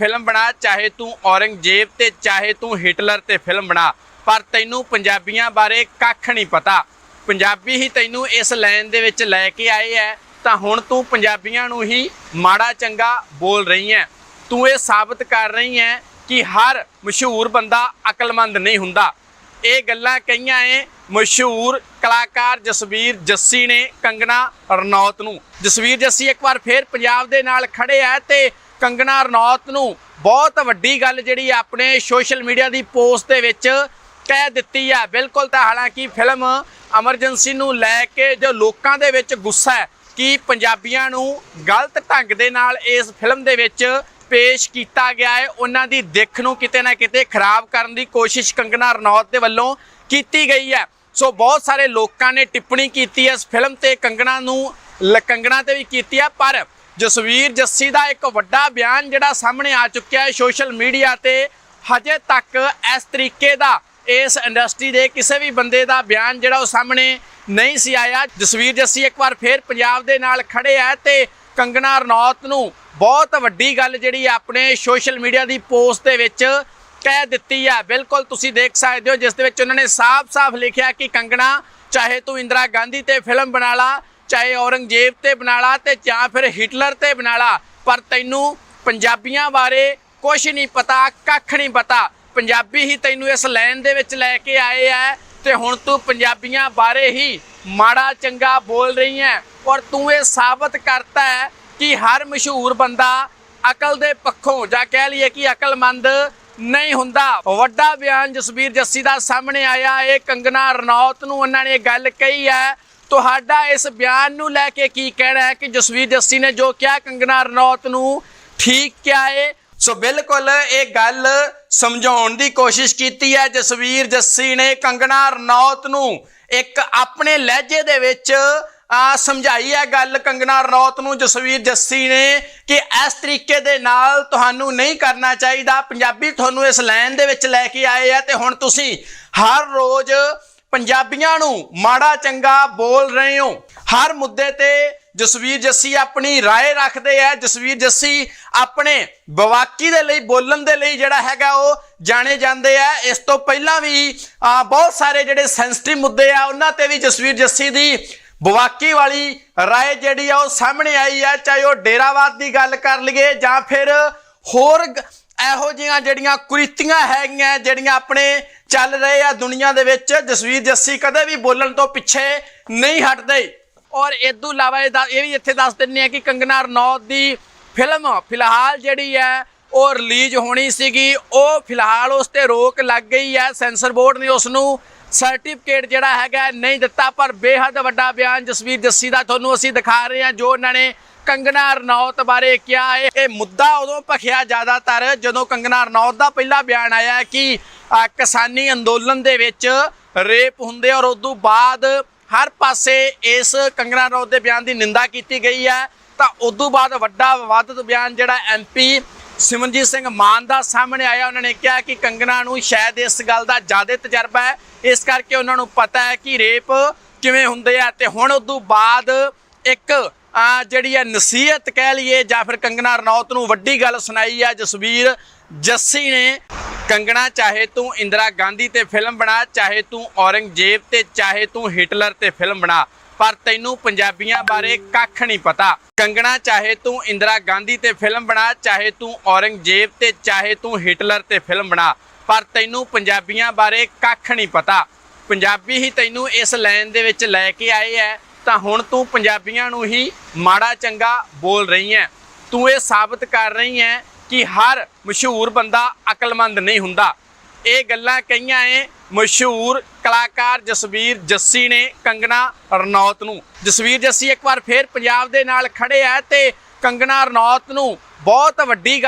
Film ਬਣਾ, ਚਾਹੇ ਤੂੰ ਔਰੰਗਜ਼ੇਬ ਤੇ ਚਾਹੇ ਤੂੰ ਹਿਟਲਰ ਤੇ ਫਿਲਮ ਬਣਾ, ਪਰ ਤੈਨੂੰ ਪੰਜਾਬੀਆਂ ਬਾਰੇ ਕੱਖ ਨਹੀਂ ਪਤਾ। ਪੰਜਾਬੀ ਹੀ ਤੈਨੂੰ ਇਸ ਲਾਈਨ ਦੇ ਵਿੱਚ ਲੈ ਕੇ ਆਏ ਐ, ਤਾਂ ਹੁਣ ਤੂੰ ਪੰਜਾਬੀਆਂ ਨੂੰ ਹੀ ਮਾੜਾ ਚੰਗਾ ਬੋਲ ਰਹੀ ਐ। ਤੂੰ ਇਹ ਸਾਬਤ ਕਰ ਰਹੀ ਐ ਕਿ ਹਰ ਮਸ਼ਹੂਰ ਬੰਦਾ ਅਕਲਮੰਦ ਨਹੀਂ ਹੁੰਦਾ। ਇਹ ਗੱਲਾਂ ਕਹੀਆਂ ਏ ਮਸ਼ਹੂਰ ਕਲਾਕਾਰ ਜਸਵੀਰ ਜੱਸੀ ਨੇ ਕੰਗਣਾ ਰਣੌਤ ਨੂੰ। ਜਸਵੀਰ ਜੱਸੀ ਇੱਕ ਵਾਰ ਫੇਰ ਪੰਜਾਬ ਦੇ ਨਾਲ ਖੜੇ ਆ ਤੇ ਕੰਗਣਾ ਰਣੌਤ ਨੂੰ ਬਹੁਤ ਵੱਡੀ ਗੱਲ ਜਿਹੜੀ ਆਪਣੇ ਸੋਸ਼ਲ ਮੀਡੀਆ ਦੀ ਪੋਸਟ ਦੇ ਵਿੱਚ ਕਹਿ ਦਿੱਤੀ ਆ। ਬਿਲਕੁਲ ਤਾਂ ਹਾਲਾਂਕਿ ਫਿਲਮ ਐਮਰਜੈਂਸੀ ਨੂੰ ਲੈ ਕੇ ਜੋ ਲੋਕਾਂ ਦੇ ਵਿੱਚ ਗੁੱਸਾ ਹੈ ਕਿ ਪੰਜਾਬੀਆਂ ਨੂੰ ਗਲਤ ਢੰਗ ਦੇ ਨਾਲ ਇਸ ਫਿਲਮ ਦੇ ਵਿੱਚ ਪੇਸ਼ ਕੀਤਾ ਗਿਆ ਹੈ, ਉਹਨਾਂ ਦੀ ਦਿੱਖ ਨੂੰ ਕਿਤੇ ਨਾ ਕਿਤੇ ਖਰਾਬ ਕਰਨ ਦੀ ਕੋਸ਼ਿਸ਼ ਕੰਗਨਾ ਰਣੌਤ ਦੇ ਵੱਲੋਂ ਕੀਤੀ ਗਈ ਹੈ। ਸੋ ਬਹੁਤ ਸਾਰੇ ਲੋਕਾਂ ਨੇ ਟਿੱਪਣੀ ਕੀਤੀ ਹੈ ਇਸ ਫਿਲਮ ਤੇ, ਕੰਗਣਾ ਨੂੰ ਲ- ਕੰਗਨਾ ਤੇ ਵੀ ਕੀਤੀ ਹੈ, ਪਰ ਜਸਵੀਰ ਜੱਸੀ ਦਾ ਇੱਕ ਵੱਡਾ ਬਿਆਨ ਜਿਹੜਾ ਸਾਹਮਣੇ ਆ ਚੁੱਕਿਆ ਹੈ ਸੋਸ਼ਲ ਮੀਡੀਆ ਤੇ, ਹਜੇ ਤੱਕ ਇਸ ਤਰੀਕੇ ਦਾ ਇਸ ਇੰਡਸਟਰੀ ਦੇ ਕਿਸੇ ਵੀ ਬੰਦੇ ਦਾ ਬਿਆਨ ਜਿਹੜਾ ਉਹ ਸਾਹਮਣੇ ਨਹੀਂ ਸੀ ਆਇਆ। ਜਸਵੀਰ ਜੱਸੀ ਇੱਕ ਵਾਰ ਫੇਰ ਪੰਜਾਬ ਦੇ ਨਾਲ ਖੜੇ ਆ ਤੇ ਕੰਗਣਾ ਰਣੌਤ ਨੂੰ ਬਹੁਤ ਵੱਡੀ ਗੱਲ ਜਿਹੜੀ ਆਪਣੇ ਸੋਸ਼ਲ ਮੀਡੀਆ ਦੀ ਪੋਸਟ ਦੇ ਵਿੱਚ ਕਹਿ ਦਿੱਤੀ ਆ। ਬਿਲਕੁਲ ਤੁਸੀਂ ਦੇਖ ਸਕਦੇ ਹੋ, ਜਿਸ ਦੇ ਵਿੱਚ ਉਹਨਾਂ ਨੇ ਸਾਫ਼-ਸਾਫ਼ ਲਿਖਿਆ ਕਿ ਕੰਗਣਾ, ਚਾਹੇ ਤੂੰ ਇੰਦਰਾ ਗਾਂਧੀ ਤੇ ਫਿਲਮ ਬਣਾ ਲਾ ਚਾਹੇ ਔਰੰਗਜ਼ੇਬ ਤੇ ਬਣਾ ਲਾ ਤੇ ਜਾਂ ਫਿਰ ਹਿਟਲਰ ਤੇ ਬਣਾ ਪਰ ਤੈਨੂੰ ਪੰਜਾਬੀਆਂ ਬਾਰੇ ਕੁਝ ਨਹੀਂ ਪਤਾ, ਕੱਖ ਨਹੀਂ ਪਤਾ। ਪੰਜਾਬੀ ਹੀ ਤੈਨੂੰ ਇਸ ਲਾਈਨ ਦੇ ਵਿੱਚ ਲੈ ਕੇ ਆਏ ਆ ਤੇ ਹੁਣ ਤੂੰ ਪੰਜਾਬੀਆਂ ਬਾਰੇ ਹੀ ਮਾੜਾ ਚੰਗਾ ਬੋਲ ਰਹੀ ਹੈ ਔਰ ਤੂੰ ਇਹ ਸਾਬਤ ਕਰਤਾ ਹੈ ਕਿ ਹਰ ਮਸ਼ਹੂਰ ਬੰਦਾ ਅਕਲ ਦੇ ਪੱਖੋਂ ਜਾਂ ਕਹਿ ਲਈਏ ਕਿ ਅਕਲਮੰਦ ਨਹੀਂ ਹੁੰਦਾ। ਵੱਡਾ ਬਿਆਨ ਜਸਵੀਰ ਜੱਸੀ ਦਾ ਸਾਹਮਣੇ ਆਇਆ, ਇਹ ਕੰਗਨਾ ਰਣੌਤ ਨੂੰ ਉਹਨਾਂ ਨੇ ਗੱਲ ਕਹੀ ਹੈ ਤੁਹਾਡਾ ਇਸ ਬਿਆਨ ਨੂੰ ਲੈ ਕੇ ਕੀ ਕਹਿਣਾ ਹੈ ਕਿ ਜਸਵੀਰ ਜੱਸੀ ਨੇ ਜੋ ਕਿਹਾ ਕੰਗਨਾ ਰਣੌਤ ਨੂੰ ਠੀਕ ਕਿਹਾ ਏ। ਸੋ ਬਿਲਕੁਲ ਇਹ ਗੱਲ ਸਮਝਾਉਣ ਦੀ ਕੋਸ਼ਿਸ਼ ਕੀਤੀ ਹੈ। ਜਸਵੀਰ ਜੱਸੀ ਨੇ ਕੰਗਣਾ ਰਣੌਤ ਨੂੰ ਇੱਕ ਆਪਣੇ ਲਹਿਜੇ ਦੇ ਵਿੱਚ ਆ ਸਮਝਾਈ ਹੈ ਗੱਲ। ਕੰਗਣਾ ਰਣੌਤ ਨੂੰ ਜਸਵੀਰ ਜੱਸੀ ਨੇ ਕਿ ਇਸ ਤਰੀਕੇ ਦੇ ਨਾਲ ਤੁਹਾਨੂੰ ਨਹੀਂ ਕਰਨਾ ਚਾਹੀਦਾ। ਪੰਜਾਬੀ ਤੁਹਾਨੂੰ ਇਸ ਲਾਈਨ ਦੇ ਵਿੱਚ ਲੈ ਕੇ ਆਏ ਆ ਤੇ ਹੁਣ ਤੁਸੀਂ ਹਰ ਰੋਜ਼ ਪੰਜਾਬੀਆਂ ਨੂੰ ਮਾੜਾ ਚੰਗਾ ਬੋਲ ਰਹੇ ਹੋ ਹਰ ਮੁੱਦੇ ਤੇ ਜਸਵੀਰ ਜੱਸੀ ਆਪਣੀ رائے ਰੱਖਦੇ ਆ ਜਸਵੀਰ ਜੱਸੀ ਆਪਣੇ ਬਵਾਕੀ ਦੇ ਲਈ ਬੋਲਣ ਦੇ ਲਈ ਜਿਹੜਾ ਹੈਗਾ ਉਹ ਜਾਣੇ ਜਾਂਦੇ ਆ ਇਸ ਤੋਂ ਪਹਿਲਾਂ ਵੀ ਆ, ਬਹੁਤ ਸਾਰੇ ਜਿਹੜੇ ਸੈਂਸਿਟਿਵ ਮੁੱਦੇ ਆ ਉਹਨਾਂ ਤੇ ਵੀ ਜਸਵੀਰ ਜੱਸੀ ਦੀ ਬਵਾਕੀ ਵਾਲੀ رائے ਜਿਹੜੀ ਆ ਉਹ ਸਾਹਮਣੇ ਆਈ ਆ ਚਾਹੇ ਉਹ ਡੇਰਾਵਾਦ ਦੀ ਗੱਲ ਕਰ ਲਈਏ ਜਾਂ ਫਿਰ ਹੋਰ ਗ- ਇਹੋ ਜਿਹੀਆਂ ਜਿਹੜੀਆਂ ਕੁਰੀਤੀਆਂ ਹੈਗੀਆਂ ਜਿਹੜੀਆਂ ਆਪਣੇ ਚੱਲ ਰਹੇ ਆ ਦੁਨੀਆ ਦੇ ਵਿੱਚ। ਜਸਵੀਰ ਜੱਸੀ ਕਦੇ ਵੀ ਬੋਲਣ ਤੋਂ ਪਿੱਛੇ ਨਹੀਂ ਹਟਦੇ। ਔਰ ਇਸ ਤੋਂ ਇਲਾਵਾ ਇਹ ਦਾ- ਇਹ ਵੀ ਇੱਥੇ ਦੱਸ ਦਿੰਨੇ ਆ ਕਿ ਕੰਗਨਾ ਰਣੌਤ ਦੀ ਫਿਲਮ ਫਿਲਹਾਲ ਜਿਹੜੀ ਹੈ, ਉਹ ਰਿਲੀਜ਼ ਹੋਣੀ ਸੀਗੀ। ਉਹ ਫਿਲਹਾਲ ਉਸ ਤੇ ਰੋਕ ਲੱਗ ਗਈ ਹੈ। ਸੈਂਸਰ ਬੋਰਡ ਨੇ ਉਸ ਨੂੰ ਸਰਟੀਫਿਕੇਟ ਜਿਹੜਾ ਹੈਗਾ ਨਹੀਂ ਦਿੱਤਾ, ਪਰ ਬੇਹੱਦ ਵੱਡਾ ਬਿਆਨ ਜਸਵੀਰ ਜੱਸੀ ਦਾ ਤੁਹਾਨੂੰ ਅਸੀਂ ਦਿਖਾ ਰਹੇ ਹਾਂ, ਜੋ ਉਹਨਾਂ ਨੇ ਕੰਗਨਾ ਰਣੌਤ ਬਾਰੇ ਕਿਹਾ ਹੈ। ਇਹ ਮੁੱਦਾ ਉਦੋਂ ਭਖਿਆ ਜ਼ਿਆਦਾਤਰ ਜਦੋਂ ਕੰਗਨਾ ਰਣੌਤ ਦਾ ਪਹਿਲਾ ਬਿਆਨ ਆਇਆ ਕਿ ਕਿਸਾਨੀ ਅੰਦੋਲਨ ਦੇ ਵਿੱਚ ਰੇਪ ਹੁੰਦੇ ਔਰ ਉਦੋਂ ਬਾਅਦ ਹਰ ਪਾਸੇ ਇਸ ਕੰਗਨਾ ਰਣੌਤ ਦੇ ਬਿਆਨ ਦੀ ਨਿੰਦਾ ਕੀਤੀ ਗਈ ਹੈ। ਤਾਂ ਉਦੋਂ ਬਾਅਦ ਵੱਡਾ ਵਿਵਾਦਿਤ ਬਿਆਨ ਜਿਹੜਾ ਐਮਪੀ ਸਿਮਰਨਜੀਤ ਸਿੰਘ ਮਾਨ ਦਾ ਸਾਹਮਣੇ ਆਇਆ, ਉਹਨਾਂ ਨੇ ਕਿਹਾ ਕਿ ਕੰਗਨਾ ਨੂੰ ਸ਼ਾਇਦ ਇਸ ਗੱਲ ਦਾ ਜ਼ਿਆਦਾ ਤਜਰਬਾ ਹੈ। ਇਸ ਕਰਕੇ ਉਹਨਾਂ ਨੂੰ ਪਤਾ ਹੈ ਕਿ ਰੇਪ ਕਿਵੇਂ ਹੁੰਦੇ ਆ ਤੇ ਹੁਣ ਉਦੋਂ ਬਾਅਦ ਇੱਕ ਜਿਹੜੀ ਹੈ ਨਸੀਹਤ ਕਹਿ ਲਈਏ ਜਾਂ ਫਿਰ ਕੰਗਨਾ ਰਣੌਤ ਨੂੰ ਵੱਡੀ ਗੱਲ ਸੁਣਾਈ ਆ, ਜਸਵੀਰ ਜੱਸੀ ਨੇ, ਕੰਗਣਾ, ਚਾਹੇ ਤੂੰ ਇੰਦਰਾ ਗਾਂਧੀ ਤੇ ਫਿਲਮ ਬਣਾ, ਚਾਹੇ ਤੂੰ ਔਰੰਗਜ਼ੇਬ ਤੇ ਚਾਹੇ ਤੂੰ ਹਿਟਲਰ ਤੇ ਫਿਲਮ ਬਣਾ। ਪਰ ਤੈਨੂੰ ਪੰਜਾਬੀਆਂ ਬਾਰੇ ਕੱਖ ਨਹੀਂ ਪਤਾ। ਕੰਗਣਾ, ਚਾਹੇ ਤੂੰ ਇੰਦਰਾ ਗਾਂਧੀ ਤੇ ਫਿਲਮ ਬਣਾ, ਚਾਹੇ ਤੂੰ ਔਰੰਗਜ਼ੇਬ ਤੇ ਚਾਹੇ ਤੂੰ ਹਿਟਲਰ ਤੇ ਫਿਲਮ ਬਣਾ, ਪਰ ਤੈਨੂੰ ਪੰਜਾਬੀਆਂ ਬਾਰੇ ਕੱਖ ਨਹੀਂ ਪਤਾ। ਪੰਜਾਬੀ ਹੀ ਤੈਨੂੰ ਇਸ ਲਾਈਨ ਦੇ ਵਿੱਚ ਲੈ ਕੇ ਆਏ ਐ, ਤਾਂ ਹੁਣ ਤੂੰ ਪੰਜਾਬੀਆਂ ਨੂੰ ਹੀ ਮਾੜਾ ਚੰਗਾ ਬੋਲ ਰਹੀ ਐ। ਤੂੰ ਇਹ ਸਾਬਤ ਕਰ ਰਹੀ ਐ ਕਿ ਹਰ ਮਸ਼ਹੂਰ ਬੰਦਾ ਅਕਲਮੰਦ ਨਹੀਂ ਹੁੰਦਾ। ਇਹ ਗੱਲਾਂ ਕਹੀਆਂ ਏ ਮਸ਼ਹੂਰ ਕਲਾਕਾਰ ਜਸਵੀਰ ਜੱਸੀ ਨੇ ਕੰਗਣਾ ਰਣੌਤ ਨੂੰ। ਜਸਵੀਰ ਜੱਸੀ ਇੱਕ ਵਾਰ ਫੇਰ ਪੰਜਾਬ ਦੇ ਨਾਲ ਖੜੇ ਆ ਤੇ ਕੰਗਣਾ ਰਣੌਤ ਨੂੰ ਬਹੁਤ ਵੱਡੀ ਗੱਲ